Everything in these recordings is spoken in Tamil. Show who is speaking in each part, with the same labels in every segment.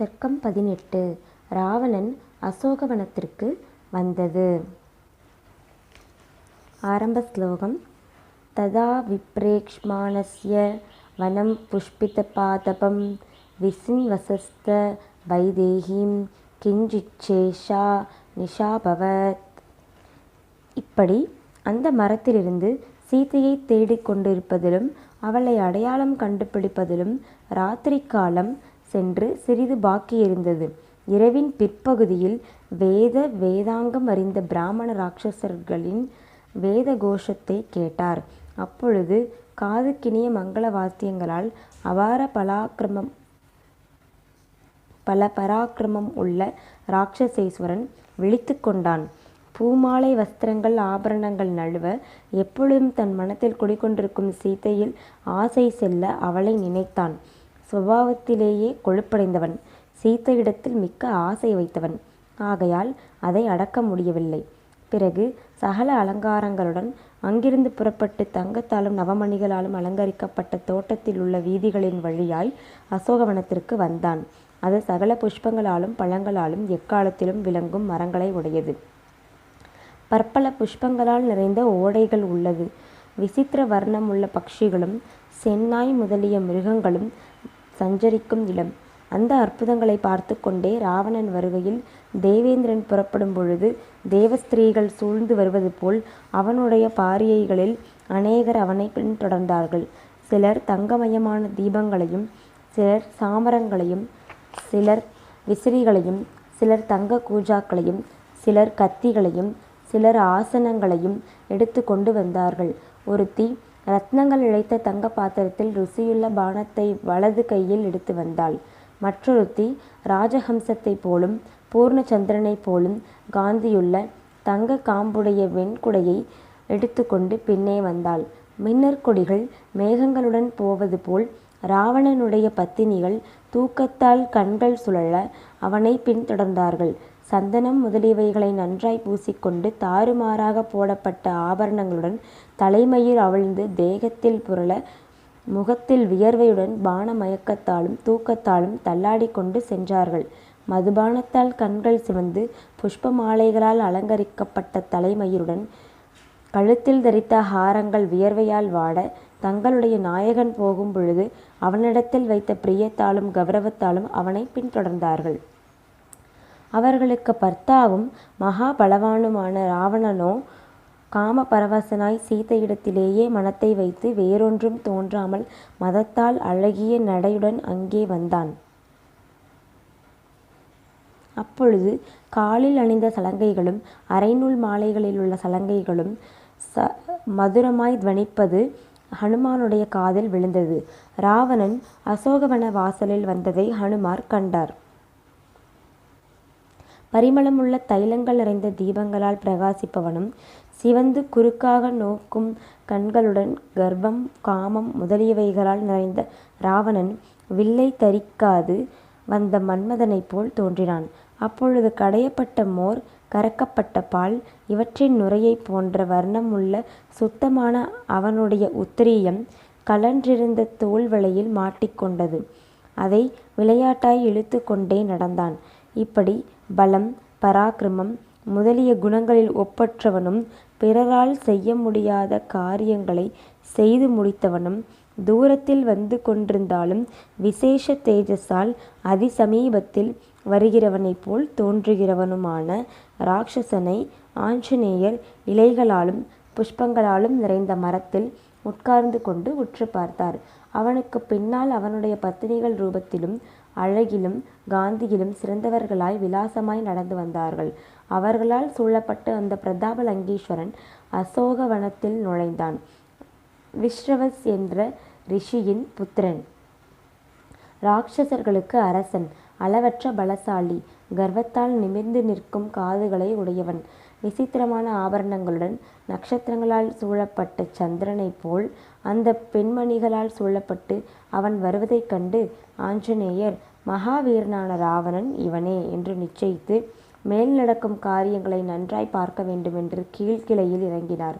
Speaker 1: சர்க்கம் பதினெட்டு. ராவணன் அசோகவனத்திற்கு வந்தது. ஆரம்ப ஸ்லோகம். ததா விப்ரேக்ஷ்மாணஸ்ய வனம் புஷ்பிதபாதபம் விசின்வசஸ்த வைதேகிம் கிஞ்சிச்சேஷா நிஷாபவத். இப்படி அந்த மரத்திலிருந்து சீதையை தேடிக்கொண்டிருப்பதிலும் அவளை அடையாளம் கண்டுபிடிப்பதிலும் ராத்திரி காலம் சென்று சிறிது பாக்கியிருந்தது இரவின் பிற்பகுதியில் வேத வேதாங்கம் அறிந்த பிராமண ராட்சசர்களின் வேத கோஷத்தை கேட்டார். அப்பொழுது காதுக்கினிய மங்கள வாத்தியங்களால் அபார பலாக்கிரமம் பல பராக்கிரமம் உள்ள ராட்சசேஸ்வரன் விழித்து கொண்டான். பூமாலை வஸ்திரங்கள் ஆபரணங்கள் நழுவ எப்பொழுதும் தன் மனத்தில் குடிக்கொண்டிருக்கும் சீதையில் ஆசை செல்ல அவளை நினைத்தான். சுபாவத்திலேயே கொழுப்படைந்தவன். சீத்தையிடத்தில் மிக்க ஆசை வைத்தவன். ஆகையால் அதை அடக்க முடியவில்லை. பிறகு சகல அலங்காரங்களுடன் அங்கிருந்து புறப்பட்டு தங்கத்தாலும் நவமணிகளாலும் அலங்கரிக்கப்பட்ட தோட்டத்தில் உள்ள வீதிகளின் வழியாய் அசோகவனத்திற்கு வந்தான். அது சகல புஷ்பங்களாலும் பழங்களாலும் எக்காலத்திலும் விளங்கும் மரங்களை உடையது. பற்பல புஷ்பங்களால் நிறைந்த ஓடைகள் உள்ளது. விசித்திர வர்ணம் உள்ள பட்சிகளும் செந்நாய் முதலிய மிருகங்களும் சஞ்சரிக்கும் இடம். அந்த அற்புதங்களை பார்த்து கொண்டே ராவணன் வருகையில் தேவேந்திரன் புறப்படும் பொழுது தேவஸ்திரீகள் சூழ்ந்து வருவது போல் அவனுடைய பாரியைகளில் அநேகர் அவனை பின்தொடர்ந்தார்கள். சிலர் தங்கமயமான தீபங்களையும் சிலர் சாமரங்களையும் சிலர் விசிறிகளையும் சிலர் தங்க கூஜாக்களையும் சிலர் கத்திகளையும் சிலர் ஆசனங்களையும் எடுத்து கொண்டு வந்தார்கள். ஒருத்தி ரத்னங்கள் இழைத்த தங்க பாத்திரத்தில் ருசியுள்ள பானத்தை வலது கையில் எடுத்து வந்தாள். மற்றொருத்தி ராஜஹம்சத்தைப் போலும் பூர்ணச்சந்திரனைப் போலும் காந்தியுள்ள தங்க காம்புடைய வெண்குடையை எடுத்துக்கொண்டு பின்னே வந்தாள். மின்னர் கொடிகள் மேகங்களுடன் போவது போல் ராவணனுடைய பத்தினிகள் தூக்கத்தால் கண்கள் சுழல அவனை பின்தொடர்ந்தார்கள். சந்தனம் முதலியவைகளை நன்றாய் பூசிக்கொண்டு தாறுமாறாக போடப்பட்ட ஆபரணங்களுடன் தலைமயிர் அவிழ்ந்து தேகத்தில் புரள முகத்தில் வியர்வையுடன் பான மயக்கத்தாலும் தூக்கத்தாலும் தள்ளாடிக்கொண்டு சென்றார்கள். மதுபானத்தால் கண்கள் சிவந்து புஷ்ப மாலைகளால் அலங்கரிக்கப்பட்ட தலைமயிருடன் கழுத்தில் தரித்த ஹாரங்கள் வியர்வையால் வாட தங்களுடைய நாயகன் போகும் பொழுது அவனிடத்தில் வைத்த பிரியத்தாலும் கௌரவத்தாலும் அவனை பின்தொடர்ந்தார்கள். அவர்களுக்கு பர்த்தாவும் மகா பலவானுமான ராவணனோ காம பரவசனாய் சீதையிடத்திலேயே மனத்தை வைத்து வேறொன்றும் தோன்றாமல் மதத்தால் அழகிய நடையுடன் அங்கே வந்தான். அப்பொழுது காலில் அணிந்த சலங்கைகளும் அரைநூல் மாலைகளில் உள்ள சலங்கைகளும் ச மதுரமாய் துவனிப்பது ஹனுமானுடைய காதில் விழுந்தது. ராவணன் அசோகவன வாசலில் வந்ததை ஹனுமார் கண்டார். பரிமளமுள்ள தைலங்கள் நிறைந்த தீபங்களால் பிரகாசிப்பவனும் சிவந்து குறுக்காக நோக்கும் கண்களுடன் கர்ப்பம் காமம் முதலியவைகளால் நிறைந்த ராவணன் வில்லை தரிக்காது வந்த மன்மதனைப் போல் தோன்றினான். அப்பொழுது கடையப்பட்ட மோர் கறக்கப்பட்ட பால் இவற்றின் நுரையைப் போன்ற வர்ணமுள்ள சுத்தமான அவனுடைய உத்திரீயம் கலன்றிருந்த தோல் வளையில் மாட்டிக்கொண்டது அதை விளையாட்டாய் இழுத்து கொண்டே நடந்தான். இப்படி பலம் பராக்கிரமம் முதலிய குணங்களில் ஒப்பற்றவனும் பிறரால் செய்ய முடியாத காரியங்களை செய்து முடித்தவனும் தூரத்தில் வந்து கொண்டிருந்தாலும் விசேஷ தேஜஸால் அதிசமீபத்தில் வருகிறவனைப் போல் தோன்றுகிறவனுமான ராட்சசனை ஆஞ்சநேயர் இலைகளாலும் புஷ்பங்களாலும் நிறைந்த மரத்தில் உட்கார்ந்து கொண்டு உற்று பார்த்தார். அவனுக்கு பின்னால் அவனுடைய பத்தினிகள் ரூபத்திலும் அழகிலும் காந்தியிலும் சிறந்தவர்களாய் விலாசமாய் நடந்து வந்தார்கள். அவர்களால் சூழப்பட்ட அந்த பிரதாப லங்கீஸ்வரன் அசோகவனத்தில் நுழைந்தான். விஸ்ரவஸ் என்ற ரிஷியின் புத்திரன். ராட்சசர்களுக்கு அரசன் அளவற்ற பலசாலி கர்வத்தால் நிமிர்ந்து நிற்கும் காதுகளை உடையவன். விசித்திரமான ஆபரணங்களுடன் நட்சத்திரங்களால் சூழப்பட்ட சந்திரனைப் போல் அந்த பெண்மணிகளால் சூழப்பட்டு அவன் வருவதைக் கண்டு ஆஞ்சநேயர் மகாவீரனான ராவணன் இவனே என்று நிச்சயித்து மேல் நடக்கும் காரியங்களை நன்றாய் பார்க்க வேண்டுமென்று கீழ்க்கிளையில் இறங்கினார்.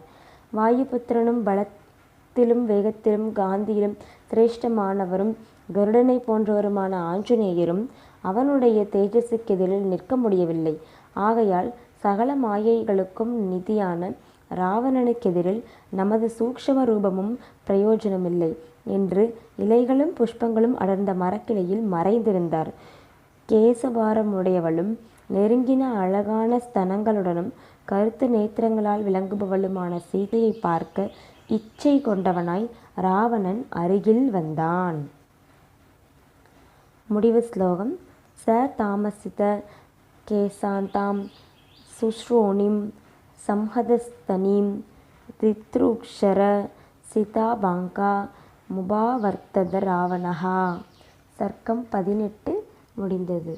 Speaker 1: வாயுபுத்திரனும் பலத்திலும் வேகத்திலும் காந்தியிலும் சிரேஷ்டமானவரும் கருடனை போன்றவருமான ஆஞ்சநேயரும் அவனுடைய தேஜஸுக்கெதிரில் நிற்க முடியவில்லை. ஆகையால் சகல மாயைகளுக்கும் நிதியான ராவணனுக்கெதிரில் நமது சூக்ஷம ரூபமும் பிரயோஜனமில்லை என்று இலைகளும் புஷ்பங்களும் அடர்ந்த மரக்கிளையில் மறைந்திருந்தார். கேசபாரமுடையவளும் நெருங்கின அழகான ஸ்தனங்களுடனும் கருத்து நேத்திரங்களால் விளங்குபவளுமான சீதையை பார்க்க இச்சை கொண்டவனாய் ராவணன் அருகில் வந்தான். முடிவு ஸ்லோகம். ச தாமசித கேசாந்தாம் சுஸ்ரோணிம் சம்ஹதஸ்தனீம் தித்ருக்ஷர சிதாபாங்கா முபாவர்த்தத ராவணஹா. சர்க்கம் பதினெட்டு முடிந்தது.